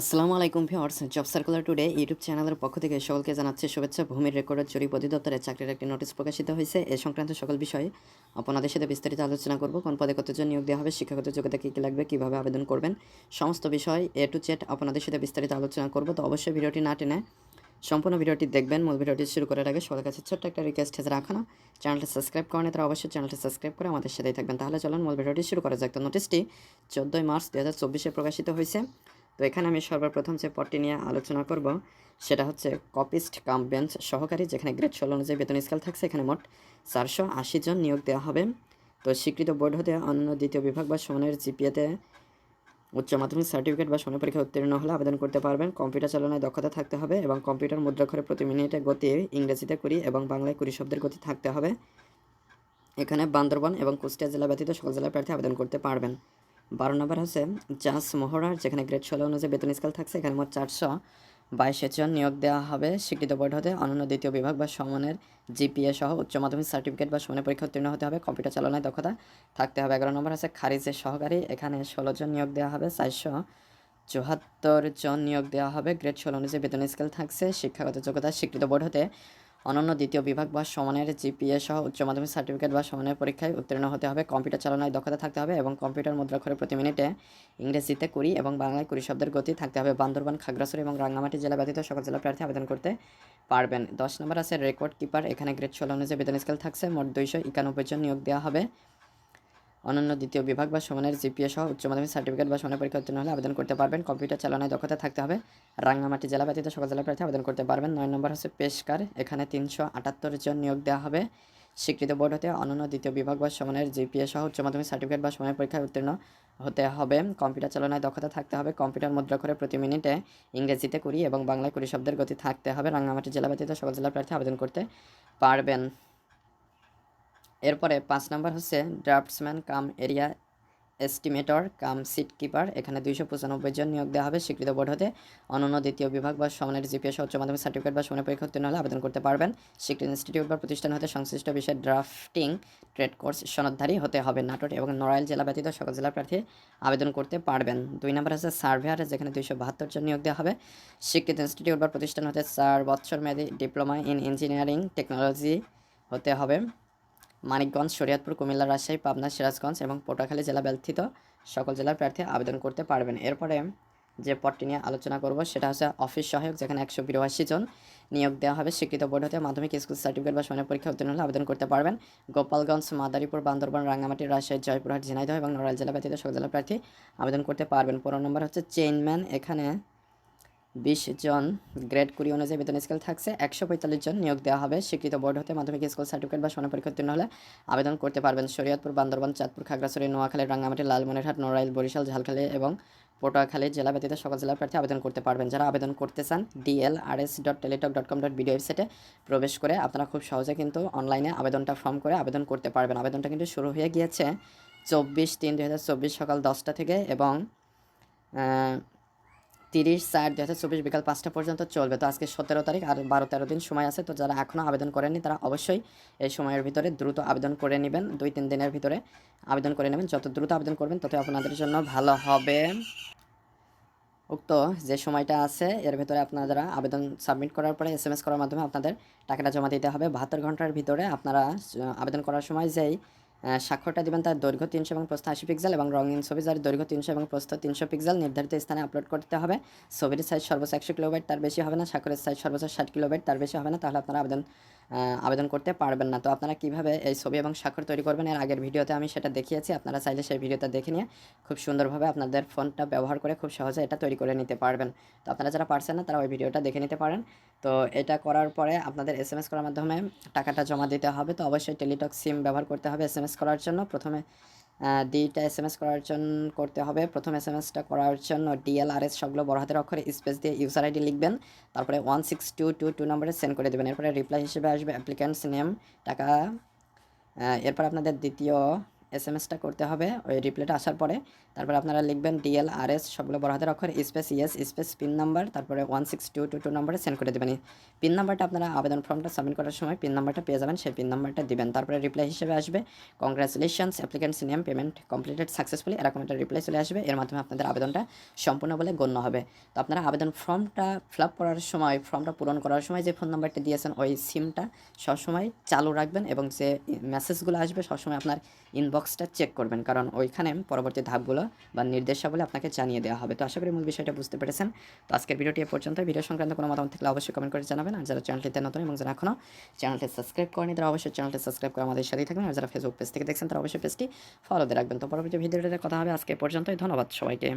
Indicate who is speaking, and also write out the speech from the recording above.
Speaker 1: আসসালামু আলাইকুম viewers, job circular today YouTube চ্যানেলের পক্ষ থেকে সকলকে জানাচ্ছি শুভেচ্ছা। ভূমির রেকর্ডের জরিপ অধিদপ্তরে চাকরির একটি নোটিশ প্রকাশিত হয়েছে। এ সংক্রান্ত সকল বিষয়ে আপনাদের সাথে বিস্তারিত আলোচনা করব। কোন পদে কতজন নিয়োগ দেওয়া হবে, শিক্ষাগত যোগ্যতা কী কী লাগবে, কীভাবে আবেদন করবেন, সমস্ত বিষয় এ টু জেড আপনাদের সাথে বিস্তারিত আলোচনা করব। তো অবশ্যই ভিডিওটি না টেনে সম্পূর্ণ ভিডিওটি দেখবেন। মূল ভিডিওটি শুরু করার আগে সবার কাছে ছোট্ট একটা রিকোয়েস্ট আছে রাখানো চ্যানেলটা সাবস্ক্রাইব করেন তারা অবশ্যই চ্যানেলটি সাবস্ক্রাইব করে আমাদের সাথেই থাকবেন। তাহলে চলুন মূল ভিডিওটি শুরু করা যাক। তো নোটিশটি চোদ্দোই মার্চ দু হাজার চব্বিশে প্রকাশিত হয়েছে। তো এখানে আমি সর্বপ্রথম যে পদটি নিয়ে আলোচনা করব, সেটা হচ্ছে কপিস্ট কাম বেঞ্চ সহকারী, যেখানে গ্রেড ষোলো অনুযায়ী বেতন স্কেল থাকছে, এখানে মোট চারশো আশি জন নিয়োগ দেওয়া হবে। তো স্বীকৃত বোর্ড হতে অন্য দ্বিতীয় বিভাগ বা সমানের জিপিএতে উচ্চ মাধ্যমিক সার্টিফিকেট বা সময় পরীক্ষা উত্তীর্ণ হলে আবেদন করতে পারবেন। কম্পিউটার চালনায় দক্ষতা থাকতে হবে এবং কম্পিউটার মুদ্রাক্ষরে প্রতি মিনিটে গতি ইংরেজিতে কুড়ি এবং বাংলায় কুড়ি শব্দের গতি থাকতে হবে। এখানে বান্দরবান এবং কুষ্টিয়া জেলা ব্যতীত সকল জেলার প্রার্থী আবেদন করতে পারবেন। বারো নম্বর হচ্ছে জাস মোহরার, যেখানে গ্রেড ষোলো অনুযায়ী বেতন স্কেল থাকছে, এখানে মোট চারশো বাইশে জন নিয়োগ দেওয়া হবে। স্বীকৃত বোর্ড হতে অনন্য দ্বিতীয় বিভাগ বা সমানের জিপিএ সহ উচ্চ মাধ্যমিক সার্টিফিকেট বা সমানের পরীক্ষা উত্তীর্ণ হতে হবে। কম্পিউটার চালনায় দক্ষতা থাকতে হবে। এগারো নম্বর আছে খারিজের সহকারী, এখানে ষোলো জন নিয়োগ দেওয়া হবে, চারশো চুয়াত্তর জন নিয়োগ দেওয়া হবে। গ্রেড ষোলো অনুযায়ী বেতন স্কেল থাকছে, শিক্ষাগত যোগ্যতা স্বীকৃত বোর্ড হতে অনন্য দ্বিতীয় বিভাগ বা সমানের জিপিএ সহ উচ্চ মাধ্যমিক সার্টিফিকেট বা সমানের পরীক্ষায় উত্তীর্ণ হতে হবে। কম্পিউটার চালনায় দক্ষতা থাকতে হবে এবং কম্পিউটার মুদ্রাক্ষরে প্রতি মিনিটে ইংরেজিতে কুড়ি এবং বাংলায় কুড়ি শব্দের গতি থাকতে হবে। বান্দরবান, খাগড়াছড়ি এবং রাঙ্গামাটি জেলা ব্যতীত সকল জেলা প্রার্থী আবেদন করতে পারবেন। দশ নম্বর আছে রেকর্ড কিপার। এখানে গ্রেড ষোলো অনুযায়ী বেতন স্কেল থাকছে। মোট দুইশো একানব্বই জন নিয়োগ দেওয়া হবে। অনন্য দ্বিতীয় বিভাগ বা সমানের জিপিএ সহ উচ্চ মাধ্যমিক সার্টিফিকেট বা সমানের পরীক্ষা উত্তীর্ণ হলে আবেদন করতে পারবেন। কম্পিউটার চালনায় দক্ষতা থাকতে হবে। রাঙ্গামাটি জেলা ব্যতীত সকল জেলা প্রার্থী আবেদন করতে পারবেন। নয় নম্বর হচ্ছে পেশকার। এখানে তিনশো আটাত্তর জন নিয়োগ দেওয়া হবে। স্বীকৃত বোর্ড হতে অনন্য দ্বিতীয় বিভাগ বা সমানের জিপিএ সহ উচ্চ মাধ্যমিক সার্টিফিকেট বা সমানের পরীক্ষায় উত্তীর্ণ হতে হবে। কম্পিউটার চালনায় দক্ষতা থাকতে হবে। কম্পিউটার মুদ্রা করে প্রতি মিনিটে ইংরেজিতে কুড়ি এবং বাংলায় কুড়ি শব্দের গতি থাকতে হবে। রাঙ্গামাটি জেলা ব্যতীত সকল জেলা প্রার্থী আবেদন করতে পারবেন। এরপরে পাঁচ নম্বর হচ্ছে draftsman cum area estimator, cum seat keeper. এখানে দুইশো পঁচানব্বই জন নিয়োগ দেওয়া হবে স্বীকৃত বোর্ড হতে। অনন্য দ্বিতীয় বিভাগ বা সমানের জিপিএস উচ্চ মাধ্যমিক সার্টিফিকেট বা সমানের পরীক্ষা উত্তীর্ণ হলে আবেদন করতে পারবেন। স্বীকৃত ইনস্টিটিউট বা প্রতিষ্ঠান হতে সংশ্লিষ্ট বিষয়ে ড্রাফটিং, ট্রেড কোর্স সনদধারী হতে হবে। নাটোর এবং নড়াইল জেলা ব্যতীত সকল জেলা প্রার্থী আবেদন করতে পারবেন। দুই নম্বর আছে সার্ভেয়ার, যেখানে দুইশো বাহাত্তর জন নিয়োগ দেওয়া হবে। স্বীকৃত ইনস্টিটিউট বা প্রতিষ্ঠান হতে চার বছর মেয়াদী ডিপ্লোমা ইন ইঞ্জিনিয়ারিং টেকনোলজি হতে হবে। মানিকগঞ্জ, শরীয়তপুর, কুমিল্লা, রাজশাহী, পাবনা, সিরাজগঞ্জ এবং পটুয়াখালী জেলা ব্যথিত সকল জেলার প্রার্থী আবেদন করতে পারবেন। এরপরে যে পদটি নিয়ে আলোচনা করব সেটা হচ্ছে অফিস সহায়ক, যেখানে একশো বিরাশি জন নিয়োগ দেওয়া হবে। স্বীকৃত বোর্ড হতে মাধ্যমিক স্কুল সার্টিফিকেট বা সমানের পরীক্ষা উত্তীর্ণ হলে আবেদন করতে পারবেন। গোপালগঞ্জ, মাদারীপুর, বান্দরবান, রাঙ্গামাটি, রাজশাহী, জয়পুরহাট, ঝিনাইদহ এবং নড়াইল জেলা ব্যতীত সকল জেলা প্রার্থী আবেদন করতে পারবেন। পনেরো নম্বর হচ্ছে চেইনম্যান। এখানে বিশ জন গ্রেড কুড়ি অনুযায়ী বেতন স্কেল থাকছে, একশো পঁয়তাল্লিশ জন নিয়োগ দেওয়া হবে। স্বীকৃত বোর্ড হতে মাধ্যমিক স্কুল সার্টিফিকেট বা সোনা পরীক্ষা উত্তীর্ণ হলে আবেদন করতে পারবেন শরীয়তপুর, বান্দরবান, চাঁদপুর, খাগড়াছড়ি, নোয়াখালী, রাঙ্গামাটি, লালমনিরহাট, নড়াইল, বরিশাল, ঝালখালী এবং পটুয়াখালী জেলা ব্যতীত সকল জেলার প্রার্থী আবেদন করতে পারবেন। যারা আবেদন করতে চান DL R S dot Teletalk dot com dot BD ওয়েবসাইটে প্রবেশ করে আপনারা খুব সহজে কিন্তু অনলাইনে আবেদনটা ফর্ম করে আবেদন করতে পারবেন। আবেদনটা কিন্তু শুরু হয়ে গিয়েছে চব্বিশ তিন দু সকাল দশটা থেকে এবং তিরিশ, চার দু হাজার চব্বিশ বিকাল পাঁচটা পর্যন্ত চলবে। তো আজকে সতেরো তারিখ আর বারো, তেরো দিন সময় আছে। তো যারা এখনও আবেদন করেননি, তারা অবশ্যই এই সময়ের ভিতরে দ্রুত আবেদন করে নেবেন। দুই, তিন দিনের ভিতরে আবেদন করে নেবেন। যত দ্রুত আবেদন করবেন তত আপনাদের জন্য ভালো হবে। উক্ত যে সময়টা আছে, এর ভিতরে আপনারা আবেদন সাবমিট করার পরে এস এম এস করার মাধ্যমে আপনাদের টাকাটা জমা দিতে হবে। বাহাত্তর ঘণ্টার ভিতরে আপনারা আবেদন করার সময় যেই স্বাক্ষরটা দেবেন তার দৈর্ঘ্য তিনশো এবং প্রস্থ আশি পিক্সেল এবং রঙিন ছবি যার দৈর্ঘ্য তিনশো এবং প্রস্থ তিনশো পিক্সেল নির্ধারিত স্থানে আপলোড করতে হবে। ছবির সাইজ সর্বোচ্চ একশো কিলোবাইট তার বেশি হবে না, স্বাক্ষরের সাইজ সর্বোচ্চ ষাট কিলোবাইট তার বেশি হবে না, তাহলে আপনারা আবেদন আবেদন করতে পারবেন না। তো আপনারা কীভাবে এই ছবি এবং স্বাক্ষর তৈরি করবেন? এর আগের ভিডিওতে আমি সেটা দেখিয়েছি। আপনারা চাইলে সেই ভিডিওটা দেখে নিয়ে খুব সুন্দরভাবে আপনাদের ফোনটা ব্যবহার করে খুব সহজে এটা তৈরি করে নিতে পারবেন। তো আপনারা যারা পারছেন না, তারা ওই ভিডিওটা দেখে নিতে পারেন। তো এটা করার পরে আপনাদের এস এম এস করার মাধ্যমে টাকাটা জমা দিতে হবে। তো অবশ্যই টেলিটক সিম ব্যবহার করতে হবে এস এম এস করার জন্য। প্রথমে দুইটা এস এম এস করার জন্য করতে হবে। প্রথম এস এম এসটা করার জন্য ডিএলআরএস সবগুলো বড় হাতের অক্ষরে স্পেস দিয়ে ইউজার আইডি লিখবেন। তারপরে one six two two two নম্বরে সেন্ড করে দেবেন। এরপরে রিপ্লাই হিসেবে আসবে অ্যাপ্লিক্যান্টস নেম টাকা। এরপর আপনাদের দ্বিতীয় এস এম এসটা করতে হবে, ওই রিপ্লাইটা আসার পরে। তারপরে আপনারা লিখবেন ডিএল আর এস সবগুলো বড় হাতের অক্ষর space yes space PIN number তারপরে one six two two two নাম্বারে সেন্ড করে দেবেন। পিন নাম্বারটা আপনারা আবেদন ফর্মটা সাবমিট করার সময় পিন নাম্বারটা পেয়ে যাবেন, সেই পিন নাম্বারটা দিবেন। তারপরে রিপ্লাই হিসেবে আসবে congratulations applicant's name payment completed successfully এরকম একটা রিপ্লাই চলে আসবে। এর মাধ্যমে আপনাদের আবেদনটা সম্পূর্ণ বলে গণ্য হবে। তো আপনারা আবেদন ফর্মটা ফিল আপ করার সময় ফর্মটা পূরণ করার সময় যে ফোন নাম্বারটি দিয়েছেন, ওই সিমটা সবসময় চালু রাখবেন এবং যে মেসেজগুলো আসবে সবসময় আপনার ইনবক্সটা চেক করবেন। কারণ ওইখানে পরবর্তী ধাপগুলো বা নির্দেশাবলী আপনাকে জানিয়ে দেওয়া হবে। তো আশা করি মূল বিষয়টা বুঝতে পেরেছেন। তো আজকের ভিডিওটি এ পর্যন্ত। ভিডিও সংক্রান্ত কোনো মতামত থাকলে অবশ্যই কমেন্ট করে জানাবেন। আর যারা চ্যানেলটিতে নতুন এবং যারা এখনও চ্যানেলটি সাবস্ক্রাইব করেনি তারা অবশ্যই চ্যানেলটি সাবস্ক্রাইব করে আমাদের সাথেই থাকবেন। আর যারা ফেসবুক পেজ থেকে দেখছেন, তারা অবশ্যই পেজটি ফলো দিয়ে রাখবেন। তো পরবর্তী ভিডিওতে কথা হবে। আজকে পর্যন্তই। ধন্যবাদ সবাইকে।